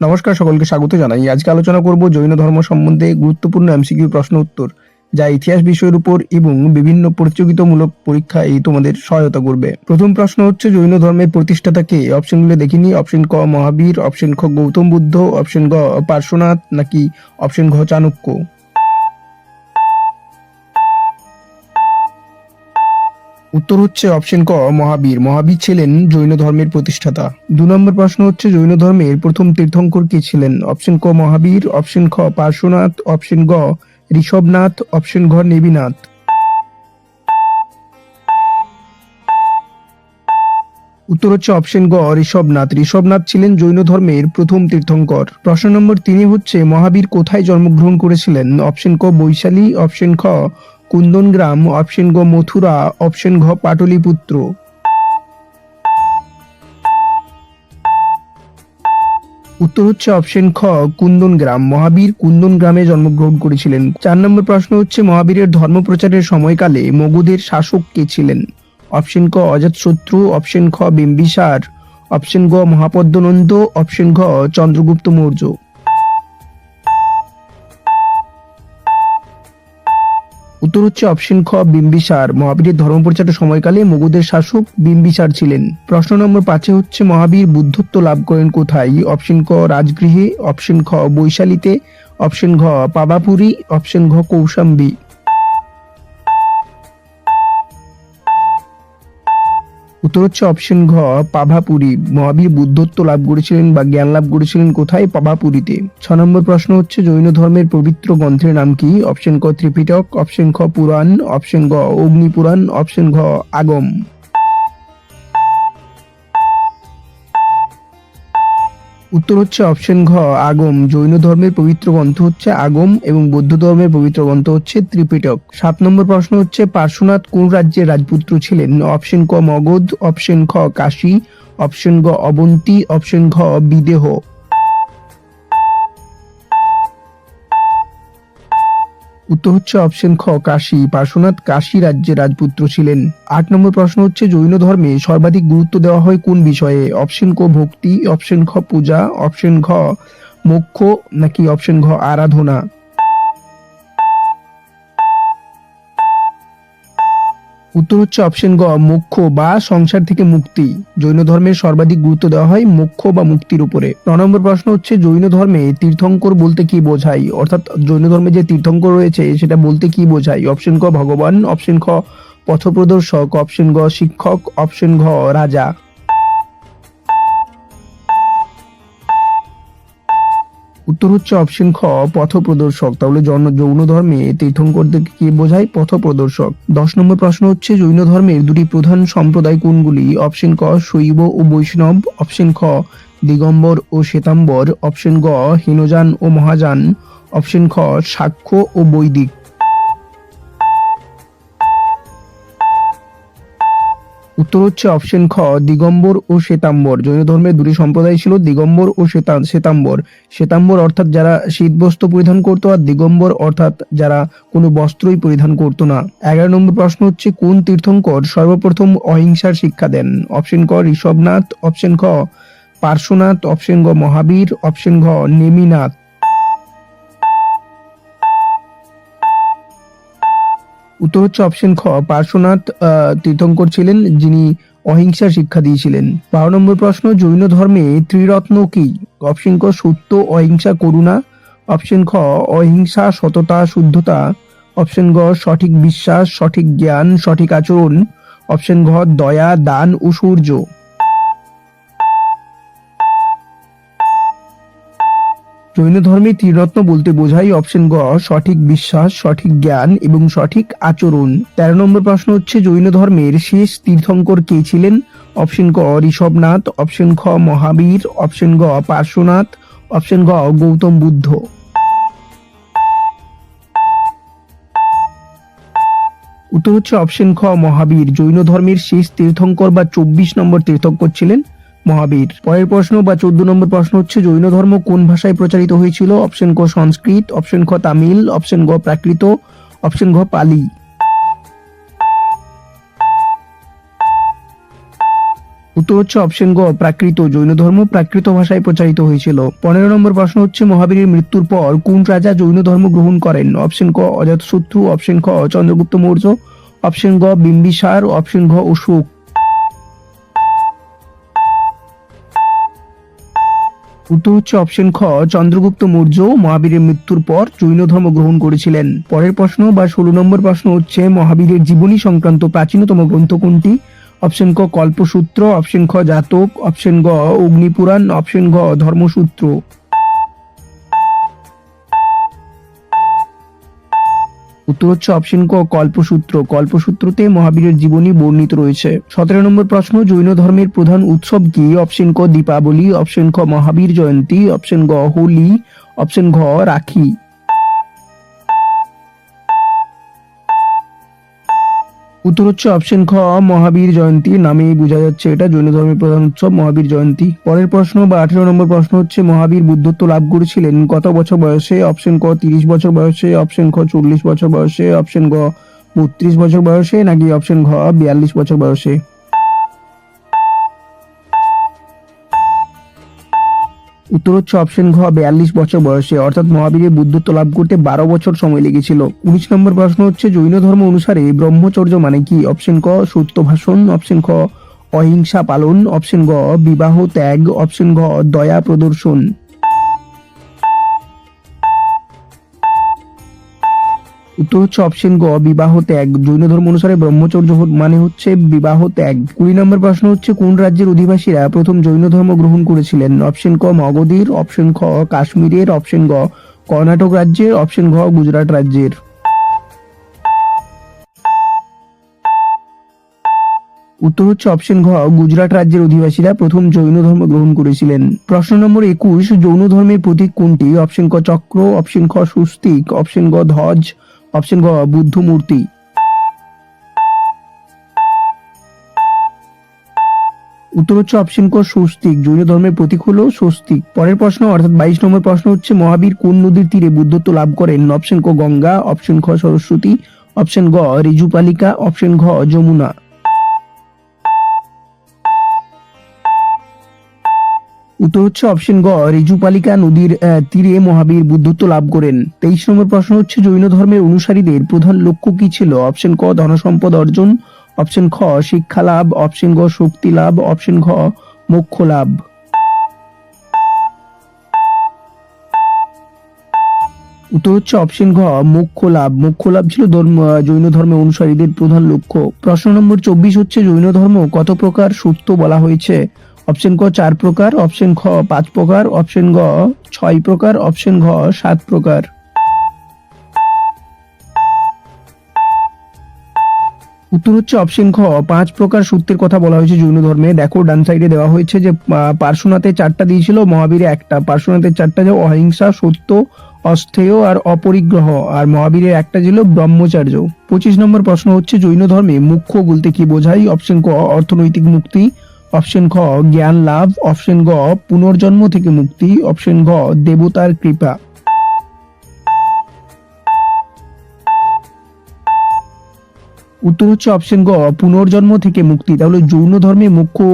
নমস্কার, সকলকে স্বাগত জানাই। আজকে আলোচনা করব জৈন ধর্ম সম্বন্ধে গুরুত্বপূর্ণ এমসিকিউ প্রশ্ন উত্তর, যা ইতিহাস বিষয়ের উপর এবং বিভিন্ন প্রতিযোগিতামূলক পরীক্ষায় তোমাদের সহায়তা করবে। প্রথম প্রশ্ন হচ্ছে, জৈন ধর্মের প্রতিষ্ঠাতা কে? অপশনগুলো দেখিনি অপশন ক, মহাবীর অপশন খ, গৌতম বুদ্ধ অপশন গ, পার্শ্বনাথ, নাকি অপশন ঘ, চাণক্য? উত্তর হচ্ছে অপশন ক, মহাবীর। মহাবীর ছিলেন জৈন ধর্মের প্রতিষ্ঠাতা। দু নম্বর প্রশ্ন হচ্ছে জৈন ধর্মের প্রথম তীর্থঙ্কর কে ছিলেন? অপশন ক, মহাবীর অপশন খ, পার্শ্বনাথ অপশন গ, ঋষভনাথ অপশন ঘ, নেবিনাথ। উত্তর হচ্ছে অপশন গ, ঋষভনাথ। ঋষভনাথ ছিলেন জৈন ধর্মের প্রথম তীর্থঙ্কর। প্রশ্ন নম্বর তিনি হচ্ছে, মহাবীর কোথায় জন্মগ্রহণ করেছিলেন? অপশন ক, বৈশালী অপশন খ কুন্দনগ্রাম অপশন গ মথুরা অপশন ঘ পাটলিপুত্র। উত্তর হচ্ছে অপশন খ, কুন্দন গ্রাম। মহাবীর কুন্দন গ্রামে জন্মগ্রহণ করেছিলেন। চার নম্বর প্রশ্ন হচ্ছে, মহাবীরের ধর্মপ্রচারের সময়কালে মগধের শাসক কে ছিলেন? অপশন ক, অজাতশত্রু অপশন খ, বিম্বিসার অপশন গ, মহাপদ্মনন্দ অপশন ঘ, চন্দ্রগুপ্ত মৌর্য। উত্তর হচ্ছে অপশন খ, বিম্বিসার। মহাবীরের ধর্ম ধর্মপ্রচারের সময়কালে মগধের শাসক বিম্বিসার ছিলেন। প্রশ্ন নম্বর পাঁচে হচ্ছে, মহাবীর বুদ্ধত্ব লাভ করেন কোথায়? অপশন ক, রাজগৃহে, অপশন খ, বৈশালীতে, অপশন ঘ, পাবাপুরি, অপশন ঘ, কৌশাম্বী। উত্তর হচ্ছে অপশন ঘ, পাভাপুরী। মহাবীর বুদ্ধত্ব লাভ করেছিলেন বা জ্ঞান লাভ করেছিলেন কোথায়? পাভাপুরীতে। ছ নম্বর প্রশ্ন হচ্ছে, জৈন ধর্মের পবিত্র গ্রন্থের নাম কি? অপশন ক, ত্রিপিটক, অপশন খ, পুরাণ, অপশন গ অগ্নি পুরাণ অপশন ঘ, আগম। উত্তর হচ্ছে অপশন ঘ, আগম। জৈন ধর্মের পবিত্র গ্রন্থ হচ্ছে আগম এবং বৌদ্ধ ধর্মের পবিত্র গ্রন্থ হচ্ছে ত্রিপিটক। সাত নম্বর প্রশ্ন হচ্ছে, পার্শ্বনাথ কোন রাজ্যের রাজপুত্র ছিলেন? অপশন ক, মগধ, অপশন খ, কাশী, অপশন গ, অবন্তী, অপশন ঘ, বিদেহ। উত্তর হচ্ছে অপশন খ, কাশী। পার্শ্বনাথ, কাশী রাজ্যের রাজপুত্র ছিলেন। আট নম্বর প্রশ্ন হচ্ছে, জৈন ধর্মে সর্বাধিক গুরুত্ব দেওয়া হয় কোন বিষয়ে? অপশন ক, ভক্তি অপশন খ, পূজা অপশন ঘ মোক্ষ, নাকি অপশন ঘ আরাধনা? উত্তর হচ্ছে অপশন গ, মোক্ষ বা সংসার থেকে মুক্তি। জৈন ধর্মের সর্বাধিক গুরুত্ব দেওয়া হয় মোক্ষ বা মুক্তির উপরে। ন নম্বর প্রশ্ন হচ্ছে, জৈন ধর্মে তীর্থঙ্কর বলতে কি বোঝায়? অর্থাৎ জৈন ধর্মে যে তীর্থঙ্কর রয়েছে, সেটা বলতে কি বোঝায়? অপশন ক, ভগবান অপশন খ, পথপ্রদর্শক অপশন গ, শিক্ষক অপশন ঘ রাজা। উত্তর হচ্ছে অপশন খ পথ প্রদর্শক তাহলে জৈন ধর্মে তীর্থঙ্করদের কি বোঝায়? পথ প্রদর্শক দশ নম্বর প্রশ্ন হচ্ছে জৈন ধর্মের দুটি প্রধান সম্প্রদায় কোনগুলি? অপশন ক, শৈব ও বৈষ্ণব। অপশন খ, দিগম্বর ও শ্বেতাম্বর। অপশন গ, হীনযান ও মহাযান। অপশন খ, সাক্ষ্য ও বৈদিক। উত্তর হচ্ছে অপশন খ, দিগম্বর ও শ্বেতাম্বর। জৈন ধর্মের দুটি সম্প্রদায় ছিল দিগম্বর ও শ্বেতা- শ্বেতাম্বর। শ্বেতাম্বর অর্থাৎ যারা শীতবস্ত্র পরিধান করতো আর দিগম্বর অর্থাৎ যারা কোনো বস্ত্রই পরিধান করতো না। এগারো নম্বর প্রশ্ন হচ্ছে, কোন তীর্থঙ্কর সর্বপ্রথম অহিংসার শিক্ষা দেন? অপশন ক, ঋষভনাথ অপশন খ, পার্শ্বনাথ অপশন গ, মহাবীর অপশন ঘ নেমিনাথ। উত্তর হচ্ছে অপশন খ, পার্শ্বনাথ তীর্থঙ্কর ছিলেন, যিনি অহিংসা শিক্ষা দিয়েছিলেন। বারো নম্বর প্রশ্ন, জৈন ধর্মে ত্রিরত্ন কি? অপশন ক, সত্য, অহিংসা, করুণা। অপশন খ, অহিংসা, সততা, শুদ্ধতা। অপশন গ, সঠিক বিশ্বাস, সঠিক জ্ঞান, সঠিক আচরণ। অপশন ঘ, দয়া, দান ও সূর্য। জৈন ধর্মে ত্রিরত্ন বলতে বোঝায় অপশন গ, সঠিক বিশ্বাস, সঠিক জ্ঞান এবং সঠিক আচরণ। তেরো নম্বর প্রশ্ন হচ্ছে জৈন ধর্মের শেষ তীর্থঙ্কর কে ছিলেন? অপশন ক, ঋষভনাথ অপশন খ, মহাবীর অপশন গ, পার্শ্বনাথ অপশন গ, গৌতম বুদ্ধ। উত্তর হচ্ছে অপশন খ, মহাবীর। জৈন ধর্মের শেষ তীর্থঙ্কর বা চব্বিশ নম্বর তীর্থঙ্কর ছিলেন? মহাবীর। পরের প্রশ্ন বা চোদ্দ নম্বর প্রশ্ন হচ্ছে, জৈন ধর্ম কোন ভাষায় প্রচারিত হয়েছিল? অপশন ক সংস্কৃত, অপশন খ তামিল, অপশন গ প্রাকৃত, অপশন ঘ পালি। উত্তর হচ্ছে অপশন গ, প্রাকৃত, জৈন ধর্ম প্রাকৃত ভাষায় প্রচারিত হয়েছিল। পনেরো নম্বর প্রশ্ন হচ্ছে, মহাবীরের মৃত্যুর পর কোন রাজা জৈন ধর্ম গ্রহণ করেন? অপশন ক অজাতশত্রু, অপশন খ চন্দ্রগুপ্ত মৌর্য, অপশন গ বিম্বিসার, অপশন ঘ অশোক। উত্তর হচ্ছে অপশন খ, চন্দ্রগুপ্ত মৌর্য মহাবীরের মৃত্যুর পর জৈন ধর্ম গ্রহণ করেছিলেন। পরের প্রশ্ন বা ষোলো নম্বর প্রশ্ন হচ্ছে, মহাবীরের জীবনী সংক্রান্ত প্রাচীনতম গ্রন্থ কোনটি? অপশন ক, কল্পসূত্র অপশন খ, জাতক অপশন গ, অগ্নিপুরাণ অপশন ঘ ধর্মসূত্র। উত্তর হচ্ছে অপশন ক, কল্পসূত্র। কল্পসূত্রতে মহাবীরের জীবনী বর্ণিত রয়েছে। সতেরো নম্বর প্রশ্ন, জৈন ধর্মের প্রধান উৎসব কি? অপশন ক, দীপাবলি অপশন খ মহাবীর জয়ন্তী অপশন গ, হোলি অপশন ঘ, রাখি। উত্তর হচ্ছে অপশন খ, মহাবীর জয়ন্তী নামেই বোঝা যাচ্ছে এটা জৈন ধর্মের প্রধান উৎসব, মহাবীর জয়ন্তী। পরের প্রশ্ন বা আঠেরো নম্বর প্রশ্ন হচ্ছে, মহাবীর বুদ্ধত্ব লাভ করেছিলেন কত বছর বয়সে? অপশন ক, তিরিশ বছর বয়সে, অপশন খ, চল্লিশ বছর বয়সে, অপশন গ, বত্রিশ বছর বয়সে, নাকি অপশন ঘ, বিয়াল্লিশ বছর বয়সে? উত্তর হচ্ছে অপশন ঘ বিয়াল্লিশ বছর বয়সে, অর্থাৎ মহাবীরের বুদ্ধত্ব লাভ করতে বারো বছর সময় লেগেছিল। উনিশ নম্বর প্রশ্ন হচ্ছে, জৈন ধর্ম অনুসারে ব্রহ্মচর্য মানে কি? অপশন ক, সত্য ভাষণ, অপশন খ, অহিংসা পালন, অপশন গ, বিবাহ ত্যাগ, অপশন ঘ, দয়া প্রদর্শন। উত্তর হচ্ছে অপশন গ, বিবাহ ত্যাগ। জৈন ধর্ম অনুসারে ব্রহ্মচর্য মানে হচ্ছে বিবাহ ত্যাগ। কুড়ি নম্বর প্রশ্ন হচ্ছে, কোন রাজ্যের অধিবাসীরা প্রথম জৈন ধর্ম গ্রহণ করেছিলেন? অপশন ক, মগধের অপশন খ, কাশ্মীরের অপশন গ, কর্ণাটক রাজ্যের অপশন ঘ, গুজরাট রাজ্যের। উত্তর হচ্ছে অপশন ঘ, গুজরাট রাজ্যের অধিবাসীরা প্রথম জৈন ধর্ম গ্রহণ করেছিলেন। প্রশ্ন নম্বর একুশ, জৈন ধর্মের প্রতীক কোনটি? অপশন ক, চক্র অপশন খ, সুস্তিক অপশন গ, ধ্বজ অপশন গ বুদ্ধ মূর্তি উত্তর হচ্ছে অপশন ক স্বস্তিক, জৈন ধর্মের প্রতীক হলো স্বস্তিক। পরের প্রশ্ন, অর্থাৎ বাইশ নম্বর প্রশ্ন হচ্ছে, মহাবীর কোন নদীর তীরে বুদ্ধত্ব লাভ করেন? অপশন ক, গঙ্গা, অপশন খ, সরস্বতী, অপশন গ রিজুপালিকা অপশন ঘ, যমুনা। উত্তর হচ্ছে অপশন গ রিজুপালিকা নদীর তীরে মহাবীর বুদ্ধত্ব লাভ করেন। তেইশ নম্বর প্রশ্ন হচ্ছে জৈন ধর্মের অনুসারীদের প্রধান লক্ষ্য কি ছিল? অপশন ক, ধনসম্পদ অর্জন, অপশন খ, শিক্ষা লাভ, অপশন গ, শক্তি লাভ, অপশন ঘ, মোক্ষ লাভ। উত্তর হচ্ছে অপশন ঘ, মোক্ষ লাভ। মোক্ষ লাভ ছিল ধর্ম জৈন ধর্মের অনুসারীদের প্রধান লক্ষ্য। প্রশ্ন নম্বর চব্বিশ হচ্ছে জৈন ধর্ম কত প্রকার সত্য বলা হয়েছে? অপশন ক চার প্রকার, অপশন খ পাঁচ প্রকার, অপশন গ ছয় প্রকার, অপশন ঘ সাত প্রকার। উত্তর হচ্ছে অপশন খ পাঁচ প্রকার সূত্রের কথা বলা হয়েছে জৈন ধর্মে। দেখো, ডান সাইডে দেওয়া হয়েছে যে পার্শ্বনাথে চারটা দিয়েছিল, মহাবীরে একটা। পার্শ্বনাথের চারটা যে, অহিংসা, সত্য, অস্থেয় আর অপরিগ্রহ। আর মহাবীরের একটা ছিল ব্রহ্মচার্য। পঁচিশ নম্বর প্রশ্ন হচ্ছে জৈন ধর্মে মুখ্য বলতে কি বোঝায়? অপশন ক, অর্থনৈতিক মুক্তি। অপশন খ জ্ঞান লাভ। অপশন গ পুনর্জন্ম থেকে মুক্তি। অপশন ঘ, দেবতার কৃপা। উত্তর হচ্ছে অপশন গ পুনর্জন্ম থেকে মুক্তি। তাহলে যৌন ধর্মে মুখ্য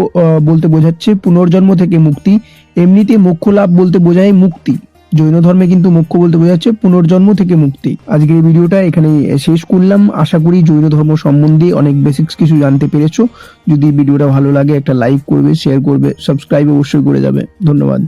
বলতে বোঝাচ্ছে পুনর্জন্ম থেকে মুক্তি। এমনিতে মোক্ষ লাভ বলতে বোঝায় মুক্তি। জৈন ধর্মে কিন্তু মুখ্য বলতে বোঝাচ্ছে পুনর্জন্ম থেকে মুক্তি। আজকের এই ভিডিওটা এখানে শেষ করলাম। আশা করি জৈন ধর্ম সম্বন্ধে অনেক বেসিক্স কিছু জানতে পেরেছ। যদি ভিডিওটা ভালো লাগে একটা লাইক করবে শেয়ার করবে সাবস্ক্রাইব অবশ্যই করে যাবে। ধন্যবাদ।